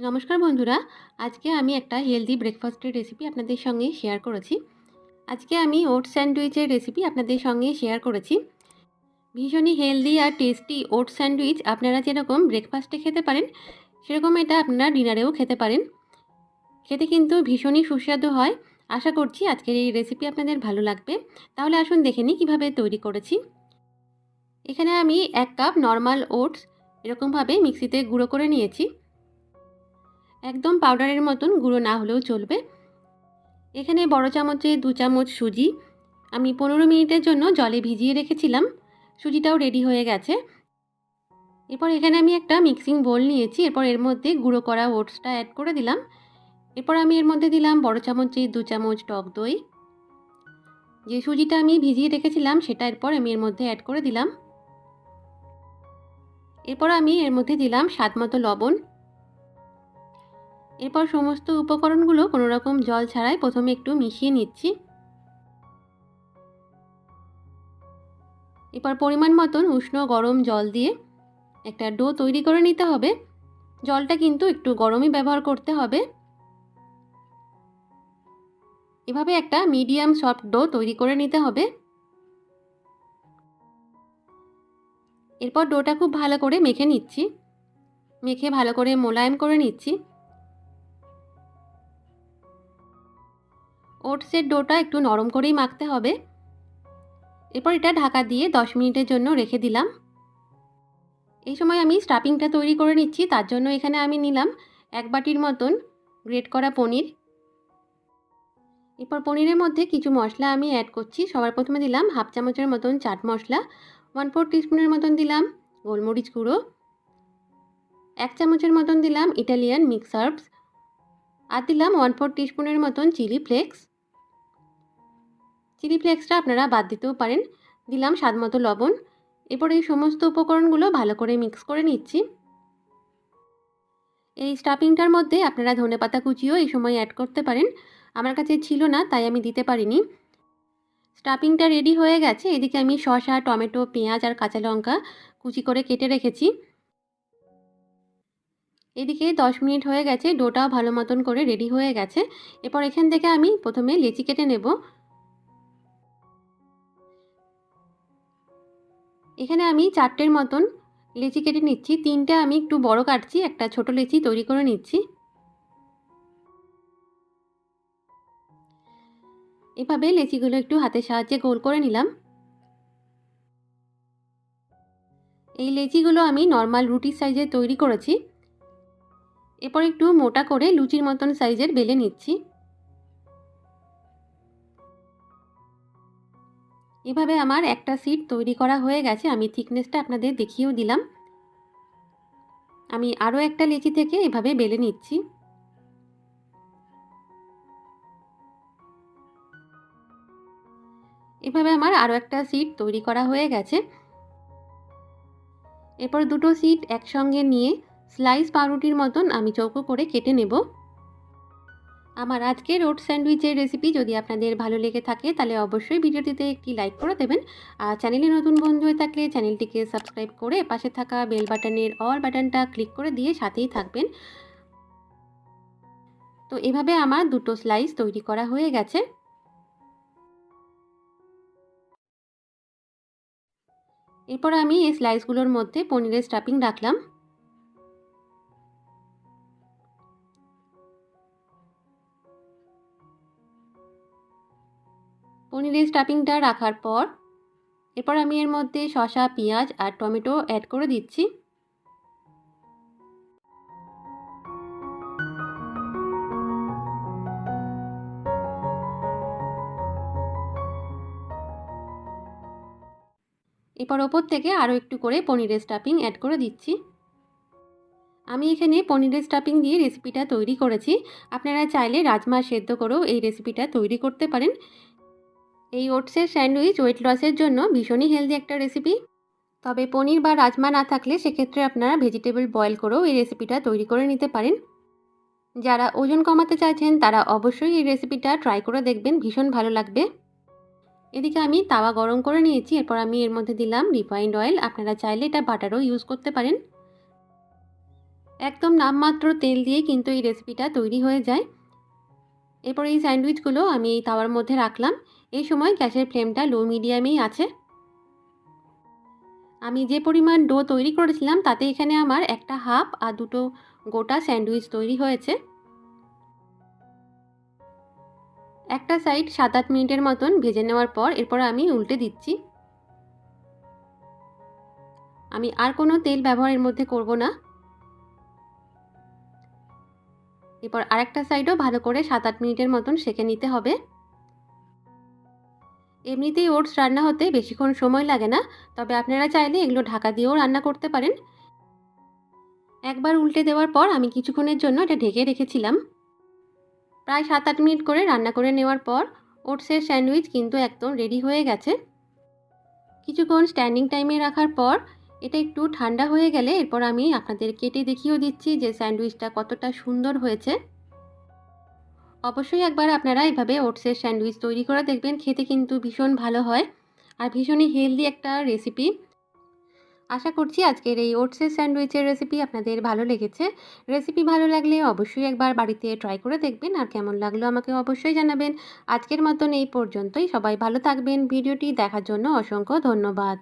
নমস্কার বন্ধুরা, আজকে আমি একটা হেলদি ব্রেকফাস্টের রেসিপি আপনাদের সঙ্গে শেয়ার করেছি। আজকে আমি ওটস স্যান্ডউইচের রেসিপি আপনাদের সঙ্গে শেয়ার করেছি। ভীষণই হেলদি আর টেস্টি ওটস স্যান্ডউইচ আপনারা যেরকম ব্রেকফাস্টে খেতে পারেন, সেরকম এটা আপনারা ডিনারেও খেতে পারেন। খেতে কিন্তু ভীষণই সুস্বাদু হয়। আশা করছি আজকের এই রেসিপি আপনাদের ভালো লাগবে। তাহলে আসুন দেখে নিই কীভাবে তৈরি করেছি। এখানে আমি এক কাপ নর্মাল ওটস এরকমভাবে মিক্সিতে গুঁড়ো করে নিয়েছি। একদম পাউডারের মতন গুঁড়ো না হলেও চলবে। এখানে বড় চামচে দু চামচ সুজি। আমি পনেরো মিনিটের জন্য জলে ভিজিয়ে রেখেছিলাম। সুজিটাও রেডি হয়ে গেছে। এরপর এখানে আমি একটা মিক্সিং বোল নিয়েছি। এরপর এর মধ্যে গুঁড়ো করা ওটসটা অ্যাড করে দিলাম। এরপর আমি এর মধ্যে দিলাম বড় চামচে দু চামচ টক দই। যে সুজিটা আমি ভিজিয়ে রেখেছিলাম, সেটা এরপর আমি এর মধ্যে অ্যাড করে দিলাম। এরপর আমি এর মধ্যে দিলাম স্বাদ মতো লবণ। এরপর সমস্ত উপকরণগুলো কোনো রকম জল ছাড়াই প্রথমে একটু মিশিয়ে নিচ্ছি। এরপর পরিমাণ মতন উষ্ণ গরম জল দিয়ে একটা ডো তৈরি করে নিতে হবে। জলটা কিন্তু একটু গরমই ব্যবহার করতে হবে। এভাবে একটা মিডিয়াম সফট ডো তৈরি করে নিতে হবে। এরপর ডোটা খুব ভালো করে মেখে নিচ্ছি। মেখে ভালো করে মোলায়েম করে নিচ্ছি। ওটসের ডোটা একটু নরম করেই মাখতে হবে। এরপর এটা ঢাকা দিয়ে দশ মিনিটের জন্য রেখে দিলাম। এই সময় আমি স্টাফিংটা তৈরি করে নিচ্ছি, তার জন্য এখানে আমি নিলাম এক বাটির মতন গ্রেট করা পনির। এরপর পনিরের মধ্যে কিছু মশলা আমি অ্যাড করছি। সবার প্রথমে দিলাম হাফ চামচের মতন চাট মশলা ওয়ান ফোর টিস্পুনের মতন দিলাম গোলমরিচ গুঁড়ো, এক চামচের মতন দিলাম ইটালিয়ান মিক্স হার্বস আর দিলাম ওয়ান ফোর টিস্পুনের মতন চিলি ফ্লেক্স চিলি ফ্লেক্সটা আপনারা বাদ দিতেও পারেন। দিলাম স্বাদ মতো লবণ। এরপর এই সমস্ত উপকরণগুলো ভালো করে মিক্স করে নিচ্ছি। এই স্টাফিংটার মধ্যে আপনারা ধনে পাতা কুচিও এই সময় অ্যাড করতে পারেন। আমার কাছে ছিল না, তাই আমি দিতে পারিনি। স্টাফিংটা রেডি হয়ে গেছে। এদিকে আমি শসা, টমেটো, পেঁয়াজ আর কাঁচা লঙ্কা কুচি করে কেটে রেখেছি। এদিকে দশ মিনিট হয়ে গেছে। ডোটাও ভালো মতন করে রেডি হয়ে গেছে। এরপর এখান থেকে আমি প্রথমে লেচি কেটে নেব। এখানে আমি চারটের মতন লেচি কেটে নিচ্ছি। তিনটে আমি একটু বড় কাটছি, একটা ছোট লেচি তৈরি করে নিচ্ছি। এভাবে লেচিগুলো একটু হাতের সাহায্যে গোল করে নিলাম। এই লেচিগুলো আমি নর্মাল রুটির সাইজে তৈরি করেছি। এরপর একটু মোটা করে লুচির মতন সাইজের বেলে নিচ্ছি। এভাবে আমার একটা সিট তৈরি করা হয়ে গেছে। আমি থিকনেসটা আপনাদের দেখিয়েও দিলাম। আমি আরও একটা লেচি থেকে এভাবে বেলে নিচ্ছি। এভাবে আমার আরও একটা সিট তৈরি করা হয়ে গেছে। এরপর দুটো সিট একসঙ্গে নিয়ে স্লাইস পাউরুটির মতন আমি চৌকো করে কেটে নেব। আমার আজকের রোড স্যান্ডউইচের রেসিপি যদি আপনাদের ভালো লেগে থাকে, তাহলে অবশ্যই ভিডিওটিতে একটি লাইক করে দেবেন। আর চ্যানেলে নতুন বন্ধু হয়ে থাকলে চ্যানেলটিকে সাবস্ক্রাইব করে পাশে থাকা বেল বাটনের অল বাটনটা ক্লিক করে দিয়ে সাথেই থাকবেন। তো এভাবে আমার দুটো স্লাইস তৈরি করা হয়ে গেছে। এরপর আমি এই স্লাইসগুলোর মধ্যে পনিরের স্টাফিং রাখলাম। পনিরের স্টাফিংটা রাখার পর, এরপর আমি এর মধ্যে শসা, পেঁয়াজ আর টমেটো অ্যাড করে দিচ্ছি। এরপর ওপর থেকে আরও একটু করে পনিরের স্টাফিং অ্যাড করে দিচ্ছি। আমি এখানে পনিরের স্টাফিং দিয়ে রেসিপিটা তৈরি করেছি। আপনারা চাইলে রাজমা সেদ্ধ করেও এই রেসিপিটা তৈরি করতে পারেন। এই ওটসের স্যান্ডউইচ ওয়েট লসের জন্য ভীষণই হেলদি একটা রেসিপি তবে পনির বা রাজমা না থাকলে সেক্ষেত্রে আপনারা ভেজিটেবল বয়েল করেও এই রেসিপিটা তৈরি করে নিতে পারেন। যারা ওজন কমাতে চাইছেন, তারা অবশ্যই এই রেসিপিটা ট্রাই করে দেখবেন, ভীষণ ভালো লাগবে। এদিকে আমি তাওয়া গরম করে নিয়েছি, এরপর আমি এর মধ্যে দিলাম রিফাইন্ড অয়েল আপনারা চাইলে এটা বাটারও ইউজ করতে পারেন। একদম নামমাত্র তেল দিয়ে কিন্তু এই রেসিপিটা তৈরি হয়ে যায়। এরপর এই স্যান্ডউইচগুলো আমি এই তাওয়ার মধ্যে রাখলাম। এই সময় গ্যাসের ফ্লেমটা লো মিডিয়ামেই আছে। আমি যে পরিমাণ ডো তৈরি করেছিলাম, তাতে এখানে আমার একটা হাফ আর দুটো গোটা স্যান্ডউইচ তৈরি হয়েছে। একটা সাইড সাত আট মিনিটের মতন ভেজে নেওয়ার পর এরপর আমি উল্টে দিচ্ছি। আমি আর কোনো তেল ব্যবহারের মধ্যে করব না। এরপর আরেকটা সাইডও ভালো করে সাত আট মিনিটের মতন সেঁকে নিতে হবে। এমনিতেই ওটস রান্না হতে বেশিক্ষণ সময় লাগে না, তবে আপনারা চাইলে এগুলো ঢাকা দিয়েও রান্না করতে পারেন। একবার উল্টে দেওয়ার পর আমি কিছুক্ষণের জন্য এটা ঢেকে রেখেছিলাম। প্রায় সাত আট মিনিট করে রান্না করে নেওয়ার পর ওটসের স্যান্ডউইচ কিন্তু একদম রেডি হয়ে গেছে। কিছুক্ষণ স্ট্যান্ডিং টাইমে রাখার পর এটা একটু ঠান্ডা হয়ে গেলে এরপর আমি আপনাদের কেটে দেখিয়েও দিচ্ছি যে স্যান্ডউইচটা কতটা সুন্দর হয়েছে। অবশ্যই একবার আপনারা এভাবে ওটসের স্যান্ডউইচ তৈরি করে দেখবেন, খেতে কিন্তু ভীষণ ভালো হয় আর ভীষণই হেলদি একটা রেসিপি। আশা করছি আজকের এই ওটসের স্যান্ডউইচের রেসিপি আপনাদের ভালো লেগেছে। রেসিপি ভালো লাগলে অবশ্যই একবার বাড়িতে ট্রাই করে দেখবেন আর কেমন লাগল আমাকে অবশ্যই জানাবেন। আজকের মতন এই পর্যন্তই, সবাই ভালো থাকবেন। ভিডিওটি দেখার জন্য অসংখ্য ধন্যবাদ।